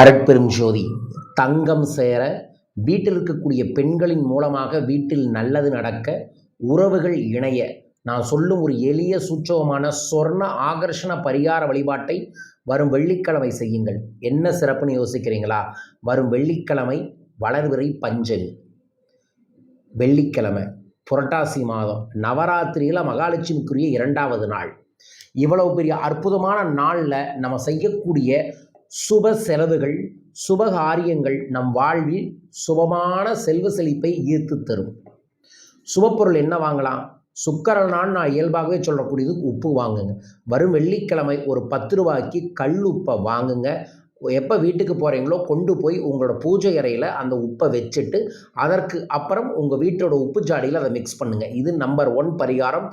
அரட்பெரும் ஜோதி தங்கம் சேர வீட்டில் இருக்கக்கூடிய பெண்களின் மூலமாக வீட்டில் நல்லது நடக்க உறவுகள் இணைய. நான் சொல்லும் ஒரு எளிய சூட்சவமான சொர்ண ஆகர்ஷண பரிகார வழிபாட்டை வரும் வெள்ளிக்கிழமை செய்யுங்கள். என்ன சிறப்புன்னு யோசிக்கிறீங்களா? வரும் வெள்ளிக்கிழமை வளர்விரை பஞ்சமி. வெள்ளிக்கிழமை புரட்டாசி மாதம் நவராத்திரியில் மகாலட்சுமிக்குரிய இரண்டாவது நாள். இவ்வளவு பெரிய அற்புதமான நாளில் நம்ம செய்யக்கூடிய சுப செலவுகள் சுப காரியங்கள் நம் வாழ்வில் சுபமான செல்வ செழிப்பை ஈர்த்து தரும். சுபப்பொருள் என்ன வாங்கலாம்? சுக்கரனான்னு நான் இயல்பாகவே சொல்லக்கூடியது உப்பு வாங்குங்க. வரும் வெள்ளிக்கிழமை ஒரு பத்து ரூபாய்க்கு கல் உப்பை வாங்குங்க. எப்போ வீட்டுக்கு போகிறீங்களோ கொண்டு போய் உங்களோட பூஜை அறையில் அந்த உப்பை வச்சுட்டு அதற்கு அப்புறம் உங்கள் வீட்டோட உப்பு ஜாடியில் அதை மிக்ஸ் பண்ணுங்கள் இது நம்பர் ஒன் பரிகாரம்.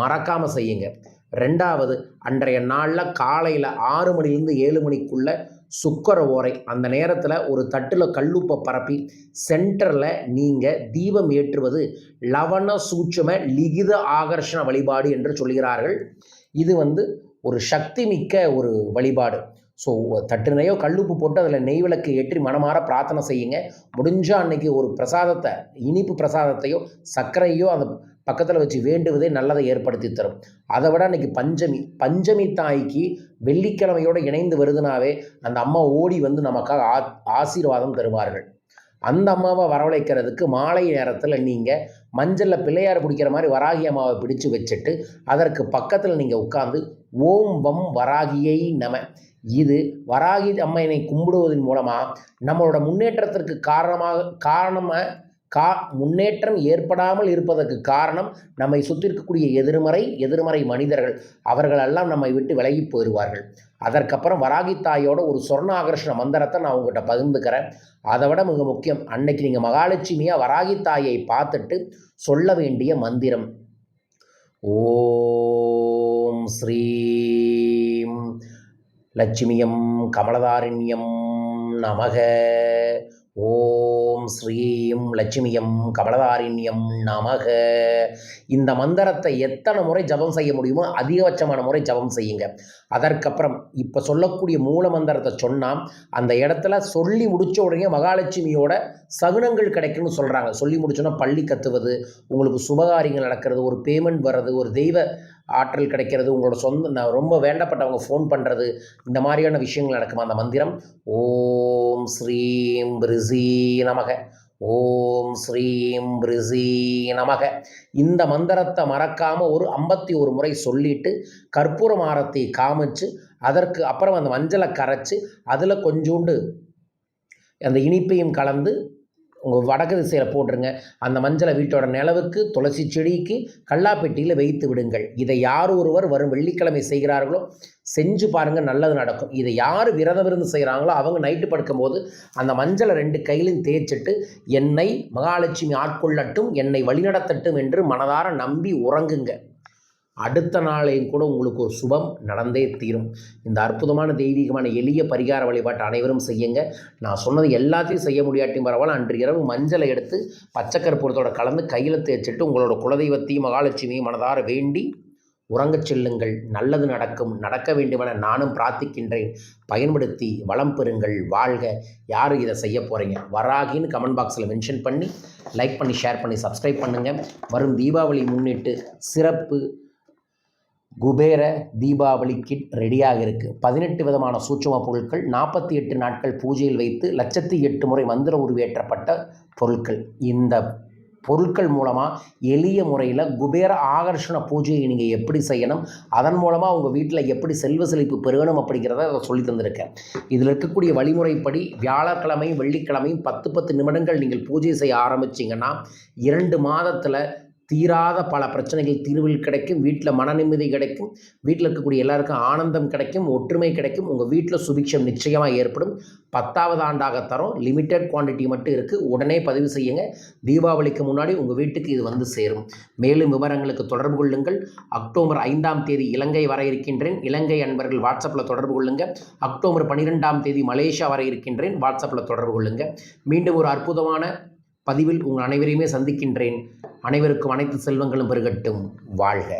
மறக்காமல் செய்யுங்க. ரெண்டாவது அன்றைய நாளில் காலையில் ஆறு மணிலேருந்து ஏழு மணிக்குள்ளே சுக்கர ஓரை அந்த நேரத்தில் ஒரு தட்டில் கல்லுப்பை பரப்பி சென்டரில் நீங்கள் தீபம் ஏற்றுவது லவண சூட்சம லிகித ஆகர்ஷண வழிபாடு என்று சொல்கிறார்கள். இது வந்து ஒரு சக்தி மிக்க ஒரு வழிபாடு. ஸோ தட்டு நிறையோ கல்லுப்பு போட்டு அதில் நெய் விளக்கு ஏற்றி மனமாற பிரார்த்தனை செய்யுங்க. முடிஞ்சால் அன்னைக்கு ஒரு பிரசாதத்தை இனிப்பு பிரசாதத்தையோ சர்க்கரையோ அந்த பக்கத்தில் வச்சு வேண்டுவதே நல்லதை ஏற்படுத்தி தரும். அதை விட அன்றைக்கி பஞ்சமி பஞ்சமி தாய்க்கு வெள்ளிக்கிழமையோடு இணைந்து வருதுனாவே அந்த அம்மா ஓடி வந்து நமக்காக ஆ ஆசீர்வாதம் தருவார்கள். அந்த அம்மாவை வரவழைக்கிறதுக்கு மாலை நேரத்தில் நீங்கள் மஞ்சளில் பிள்ளையார் பிடிக்கிற மாதிரி வராகி அம்மாவை பிடிச்சு வச்சுட்டு அதற்கு பக்கத்தில் நீங்கள் உட்காந்து ஓம் வம் வராகியை நம. இது வராகி அம்மையினை கும்பிடுவதன் மூலமாக நம்மளோட முன்னேற்றத்திற்கு காரணமாக காரணமாக கா முன்னேற்றம் ஏற்படாமல் இருப்பதற்கு காரணம் நம்மை சுற்றி இருக்கக்கூடிய எதிர்மறை எதிர்மறை மனிதர்கள். அவர்களெல்லாம் நம்மை விட்டு விலகி போயிடுவார்கள் அதற்கப்புறம் வராகி தாயோட ஒரு சொர்ண ஆகர்ஷண மந்திரத்தை நான் உங்கள்கிட்ட பகிர்ந்துக்கிறேன். அதை விட மிக முக்கியம் அன்னைக்கு நீங்கள் மகாலட்சுமியாக வராகி தாயை பார்த்துட்டு சொல்ல வேண்டிய மந்திரம். ஓம் ஸ்ரீம் லட்சுமியம் கமலதாரிண்யம் நமக. ஓ ஸ்ரீம் லட்சுமியம் கமலதாரிண்யம் நமக. இந்த மந்திரத்தை எத்தனை முறை ஜபம் செய்ய முடியுமோ அதிகபட்சமான முறை ஜபம் செய்யுங்க. அதற்கப்புறம் இப்போ சொல்லக்கூடிய மூல மந்திரத்தை சொன்னால் அந்த இடத்துல சொல்லி முடித்த உடனே மகாலட்சுமியோட சகுனங்கள் கிடைக்கும்னு சொல்கிறாங்க சொல்லி முடிச்சோன்னா பள்ளி கத்துவது உங்களுக்கு சுபகாரியங்கள் நடக்கிறது ஒரு பேமெண்ட் வர்றது ஒரு தெய்வ ஆற்றல் கிடைக்கிறது உங்களோட சொந்த ரொம்ப வேண்டப்பட்டவங்க ஃபோன் பண்ணுறது இந்த மாதிரியான விஷயங்கள் நடக்குமா அந்த மந்திரம்? ஓம் ஸ்ரீ ஸ்ரீம் பிரிசி நமக. ஓம் ஸ்ரீம் பிரிசி நமக. இந்த மந்திரத்தை மறக்காமல் ஒரு ஐம்பத்தி ஒரு முறை சொல்லிட்டு கற்பூர மாரத்தை காமிச்சு அதற்கு அப்புறம் அந்த மஞ்சளை கரைச்சி அதில் கொஞ்சோண்டு அந்த இனிப்பையும் கலந்து உங்கள் வடக்கு திசையில் போட்டுருங்க. அந்த மஞ்சளை வீட்டோட நிலவுக்கு துளசி செடிக்கு கல்லாப்பெட்டியில் வைத்து விடுங்கள். இதை யார் ஒருவர் வரும் வெள்ளிக்கிழமை செய்கிறார்களோ செஞ்சு பாருங்கள் நல்லது நடக்கும். இதை யார் விரதம் இருந்து செய்கிறாங்களோ அவங்க நைட்டு படுக்கும்போது அந்த மஞ்சளை ரெண்டு கையிலும் தேய்ச்சிட்டு என்னை மகாலட்சுமி ஆட்கொள்ளட்டும் என்னை வழிநடத்தட்டும் என்று மனதார நம்பி உறங்குங்க. அடுத்த நாளையும் கூட உங்களுக்கு ஒரு சுபம் நடந்தே தீரும். இந்த அற்புதமான தெய்வீகமான எளிய பரிகார வழிபாட்டை அனைவரும் செய்யுங்க. நான் சொன்னது எல்லாத்தையும் செய்ய முடியாட்டியும் பரவாயில்ல. அன்று இரவு மஞ்சளை எடுத்து பச்சைக்கற்பூரத்தோட கலந்து கையில் தேய்ச்சிட்டு உங்களோட குலதெய்வத்தையும் மகாலட்சுமியும் மனதார வேண்டி உறங்கச் செல்லுங்கள். நல்லது நடக்கும். நடக்க வேண்டுமென நானும் பிரார்த்திக்கின்றேன். பயன்படுத்தி வளம் பெறுங்கள். வாழ்க. யார் இதை செய்ய போகிறீங்க வராகின்னு கமெண்ட் பாக்ஸில் மென்ஷன் பண்ணி லைக் பண்ணி ஷேர் பண்ணி சப்ஸ்கிரைப் பண்ணுங்கள் வரும் தீபாவளி முன்னிட்டு சிறப்பு குபேர தீபாவளி கிட் ரெடியாக இருக்குது பதினெட்டு விதமான சூட்சும பொருட்கள் நாற்பத்தி எட்டு நாட்கள் பூஜையில் வைத்து லட்சத்தி எட்டு முறை மந்திர உருவேற்றப்பட்ட பொருட்கள். இந்த பொருட்கள் மூலமாக எளிய முறையில் குபேர ஆகர்ஷண பூஜையை நீங்கள் எப்படி செய்யணும் அதன் மூலமாக உங்கள் வீட்டில் எப்படி செல்வ செழிப்பு பெருகணும் அப்படிங்கிறத அதை சொல்லி தந்திருக்கேன். இதில் இருக்கக்கூடிய வழிமுறைப்படி வியாழக்கிழமையும் வெள்ளிக்கிழமையும் பத்து பத்து நிமிடங்கள் நீங்கள் பூஜை செய்ய ஆரம்பிச்சிங்கன்னா இரண்டு மாதத்தில் தீராத பல பிரச்சனைகள் தீர்வில் கிடைக்கும் வீட்டில் மன நிம்மதி கிடைக்கும் வீட்டில் இருக்கக்கூடிய எல்லாருக்கும் ஆனந்தம் கிடைக்கும் ஒற்றுமை கிடைக்கும் உங்கள் வீட்டில் சுபிக்ஷம் நிச்சயமாக ஏற்படும். பத்தாவது ஆண்டாக தரோம் லிமிட்டெட் குவான்டிட்டி மட்டும் இருக்குது உடனே பதிவு செய்யுங்க. தீபாவளிக்கு முன்னாடி உங்கள் வீட்டுக்கு இது வந்து சேரும். மேலும் விவரங்களுக்கு தொடர்பு கொள்ளுங்கள். அக்டோபர் ஐந்தாம் தேதி இலங்கை வர இருக்கின்றேன். இலங்கை அன்பர்கள் வாட்ஸ்அப்பில் தொடர்பு கொள்ளுங்கள் அக்டோபர் பன்னிரெண்டாம் தேதி மலேசியா வர இருக்கின்றேன். வாட்ஸ்அப்பில் தொடர்பு கொள்ளுங்கள் மீண்டும் ஒரு அற்புதமான பதிவில் உங்கள் அனைவரையுமே சந்திக்கின்றேன். அனைவருக்கும் அனைத்து செல்வங்களும் பெருகட்டும். வாழ்க.